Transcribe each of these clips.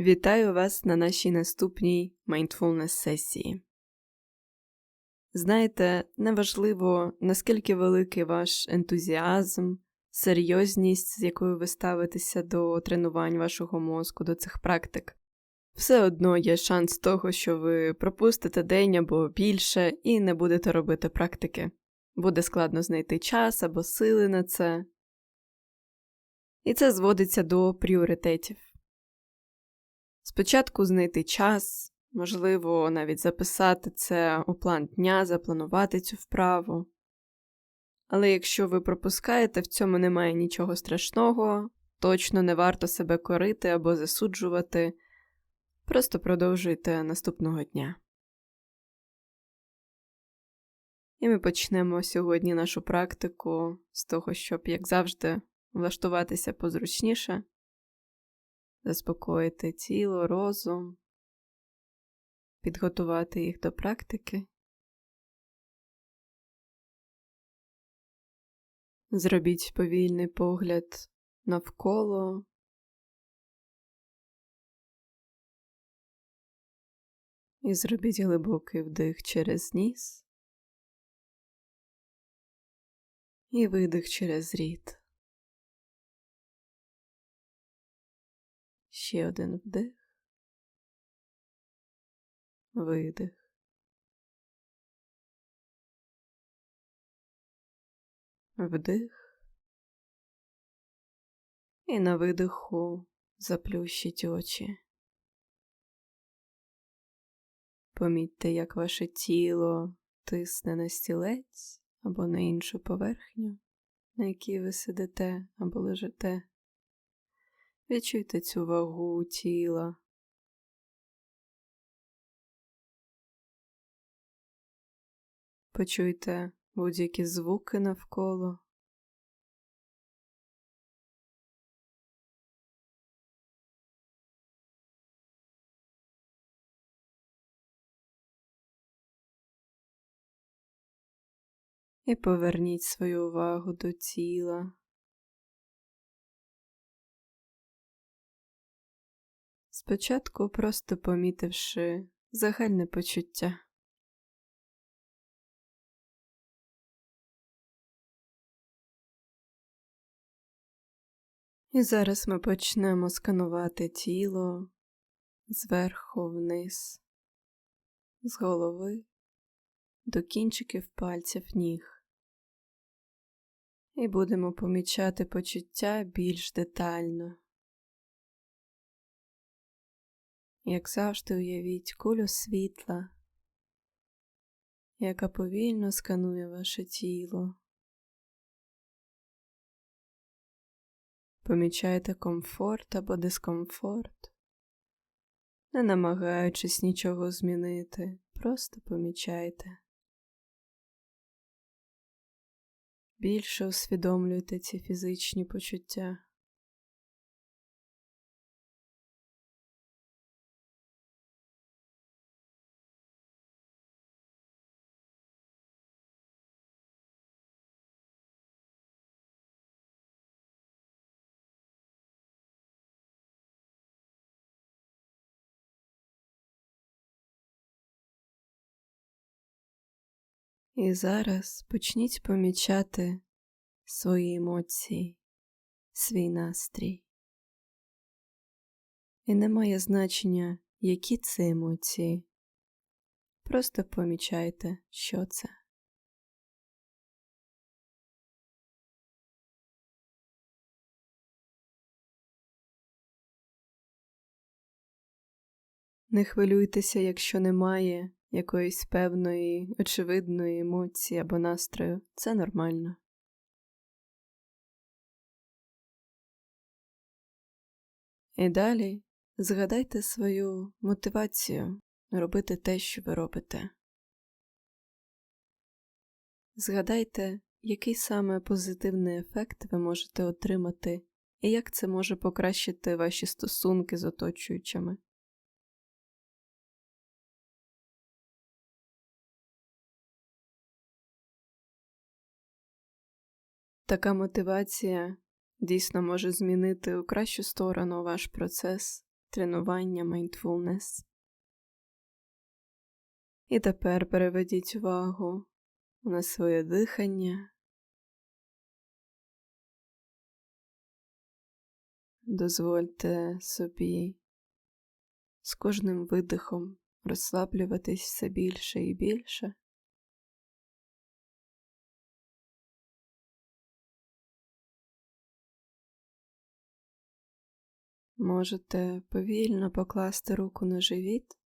Вітаю вас на нашій наступній mindfulness сесії. Знаєте, неважливо, наскільки великий ваш ентузіазм, серйозність, з якою ви ставитеся до тренувань вашого мозку, до цих практик. Все одно є шанс того, що ви пропустите день або більше і не будете робити практики. Буде складно знайти час або сили на це. І це зводиться до пріоритетів. Спочатку знайти час, можливо, навіть записати це у план дня, запланувати цю вправу. Але якщо ви пропускаєте, в цьому немає нічого страшного, точно не варто себе корити або засуджувати, просто продовжуйте наступного дня. І ми почнемо сьогодні нашу практику з того, щоб, як завжди, влаштуватися позручніше заспокоїти тіло, розум, підготувати їх до практики. Зробіть повільний погляд навколо. І зробіть глибокий вдих через ніс і видих через рід. Ще один вдих, видих. Вдих. І на видиху заплющіть очі. Помітьте, як ваше тіло тисне на стілець або на іншу поверхню, на якій ви сидите або лежите. Відчуйте цю вагу тіла. Почуйте будь-які звуки навколо. І поверніть свою увагу до тіла. Спочатку просто помітивши загальне почуття. І зараз ми почнемо сканувати тіло зверху вниз, з голови до кінчиків пальців ніг. І будемо помічати почуття більш детально. Як завжди уявіть кулю світла, яка повільно сканує ваше тіло. Помічайте комфорт або дискомфорт, не намагаючись нічого змінити, просто помічайте. Більше усвідомлюйте ці фізичні почуття. І зараз почніть помічати свої емоції, свій настрій. І не має значення, які це емоції. Просто помічайте, що це. Не хвилюйтеся, якщо немає якоїсь певної, очевидної емоції або настрою, це нормально. І далі згадайте свою мотивацію робити те, що ви робите. Згадайте, який саме позитивний ефект ви можете отримати і як це може покращити ваші стосунки з оточуючими. Така мотивація дійсно може змінити у кращу сторону ваш процес тренування mindfulness. І тепер переведіть увагу на своє дихання. Дозвольте собі з кожним видихом розслаблюватись все більше і більше. Можете повільно покласти руку на живіт,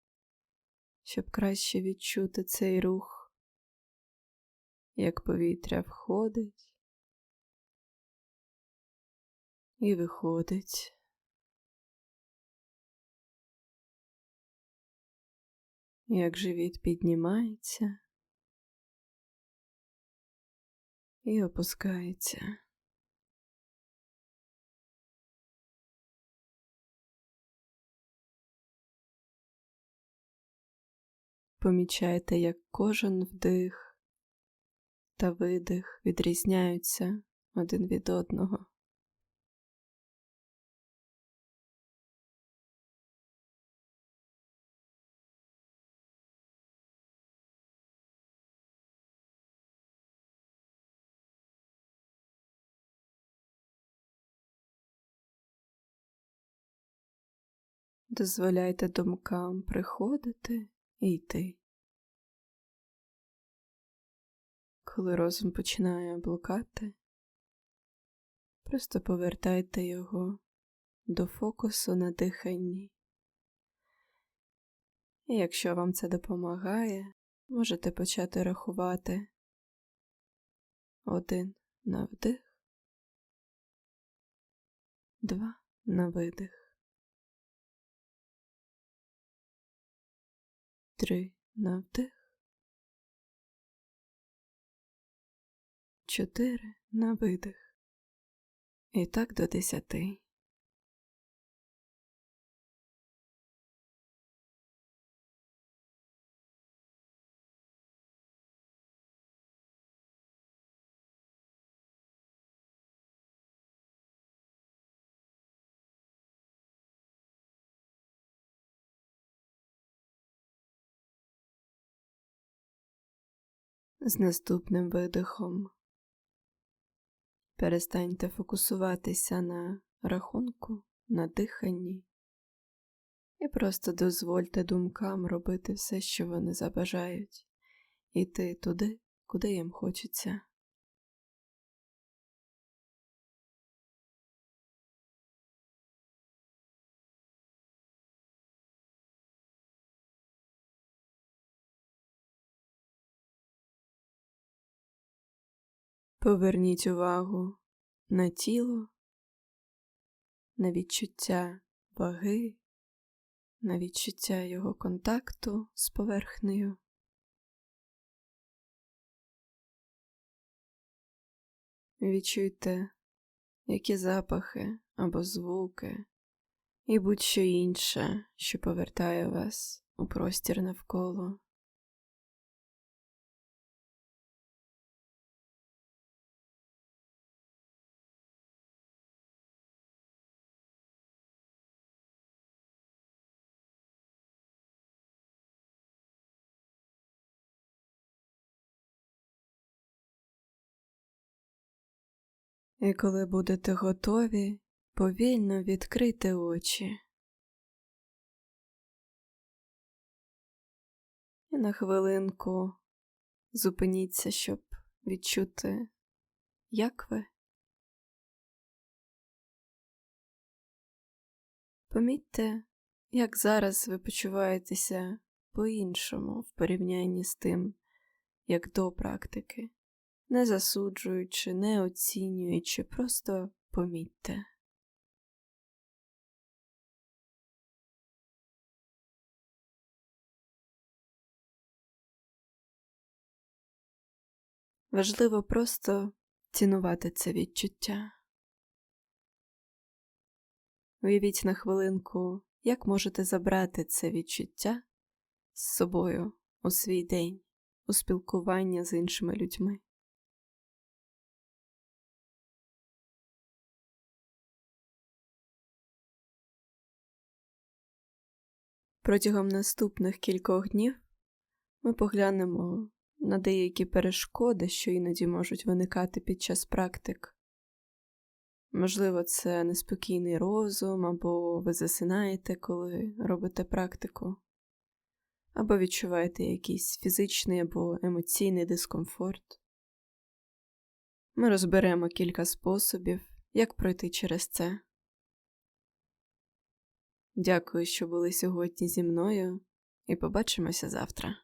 щоб краще відчути цей рух, як повітря входить і виходить. Як живіт піднімається і опускається. Помічайте, як кожен вдих та видих відрізняються один від одного. Дозволяйте думкам приходити і йти. Коли розум починає блукати, просто повертайте його до фокусу на диханні. І якщо вам це допомагає, можете почати рахувати один на вдих, два на видих. Три на вдих, чотири на видих. І так до десяти. З наступним видихом. Перестаньте фокусуватися на рахунку, на диханні і просто дозвольте думкам робити все, що вони забажають, іти туди, куди їм хочеться. Поверніть увагу на тіло, на відчуття ваги, на відчуття його контакту з поверхнею. Відчуйте, які запахи або звуки і будь-що інше, що повертає вас у простір навколо. І коли будете готові, повільно відкрити очі. І на хвилинку зупиніться, щоб відчути, як ви. Помітьте, як зараз ви почуваєтеся по-іншому в порівнянні з тим, як до практики не засуджуючи, не оцінюючи, просто помітьте. Важливо просто цінувати це відчуття. Уявіть на хвилинку, як можете забрати це відчуття з собою у свій день, у спілкування з іншими людьми. Протягом наступних кількох днів ми поглянемо на деякі перешкоди, що іноді можуть виникати під час практик. Можливо, це неспокійний розум, або ви засинаєте, коли робите практику, або відчуваєте якийсь фізичний або емоційний дискомфорт. Ми розберемо кілька способів, як пройти через це. Дякую, що були сьогодні зі мною, і побачимося завтра.